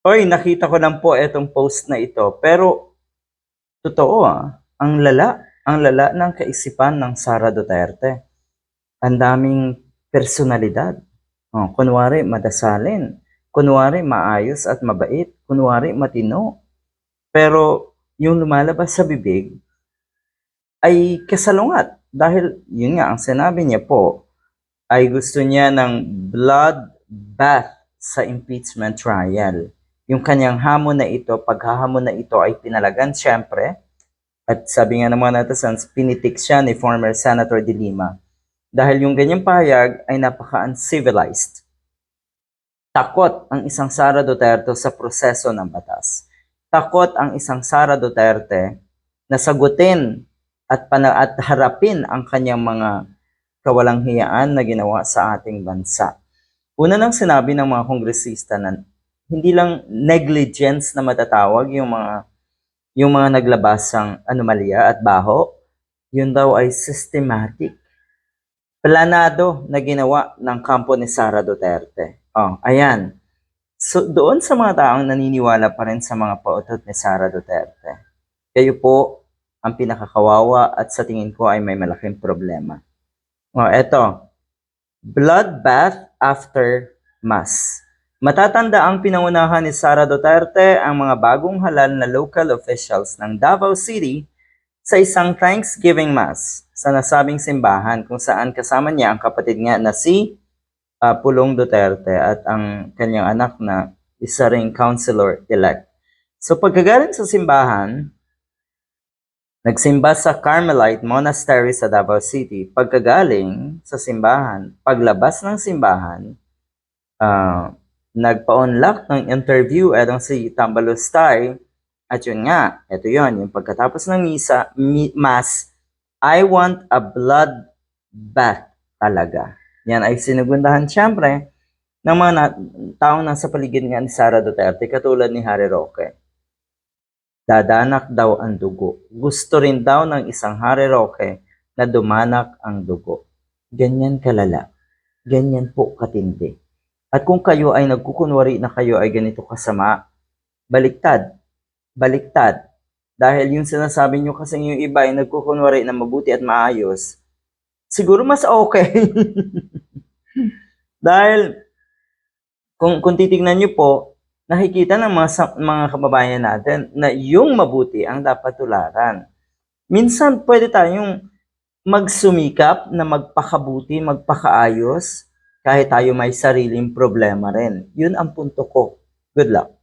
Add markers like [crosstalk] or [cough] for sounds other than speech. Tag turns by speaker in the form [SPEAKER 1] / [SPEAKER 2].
[SPEAKER 1] Oy, nakita ko lang po itong post na ito. Pero, totoo ah, ang lala, ang lala ng kaisipan ng Sara Duterte. Ang daming personalidad. Oh, kunwari, madasalin. Kunwari, maayos at mabait. Kunwari, matino. Pero, yung lumalabas sa bibig ay kasalungat. Dahil, yun nga, ang sinabi niya po, ay gusto niya ng blood bath sa impeachment trial. Yung kanyang hamon na ito, paghahamon na ito ay pinalagan siyempre. At sabi nga ng mga netizens, pinitik siya ni former Senator De Lima. Dahil yung ganyang pahayag ay napaka-uncivilized. Takot ang isang Sara Duterte sa proseso ng batas. Takot ang isang Sara Duterte na sagutin at, pana- at harapin ang kanyang mga kawalang hiyaan na ginawa sa ating bansa. Una nang sinabi ng mga kongresista na hindi lang negligence na matatawag yung mga yung mga naglabasang anomalya at baho, yun daw ay systematic. Planado na ginawa ng kampo ni Sara Duterte. Oh, ayan. So, doon sa mga taong naniniwala pa rin sa mga pautot ni Sara Duterte, kayo po ang pinakakawawa at sa tingin ko ay may malaking problema. Oh, eto. Bloodbath after mass. Matatanda ang pinangunahan ni Sara Duterte ang mga bagong halal na local officials ng Davao City sa isang Thanksgiving Mass sa nasabing simbahan kung saan kasama niya ang kapatid nga na si ah, Pulong Duterte at ang kanyang anak na isa ring councilor-elect. So pagkagaling sa simbahan, Nagsimba sa Carmelite Monastery sa Davao City. Pagkagaling sa simbahan, paglabas ng simbahan, ah, nagpa-unlock ng interview etong si Tambalustay. At yun nga, ito yun, yung pagkatapos ng misa, mi- mass, I want a blood bath talaga. Yan ay sinugundahan siyempre ng mga na- taong nasa paligid nga ni Sara Duterte, katulad ni Harry Roque dadanak daw ang dugo. Gusto rin daw ng isang Harry Roque na dumanak ang dugo. Ganyan kalala. Ganyan po katindi. At kung kayo ay nagkukunwari na kayo ay ganito kasama, baliktad. Baliktad. Dahil yung sinasabi nyo kasi yung iba ay nagkukunwari na mabuti at maayos, siguro mas okay. [laughs] Dahil kung, kung titignan nyo po, nakikita ng mga, mga kababayan natin na yung mabuti ang dapat tularan. Minsan pwede tayong magsumikap na magpakabuti, magpakaayos, kahit tayo may sariling problema rin. Yun ang punto ko. Good luck.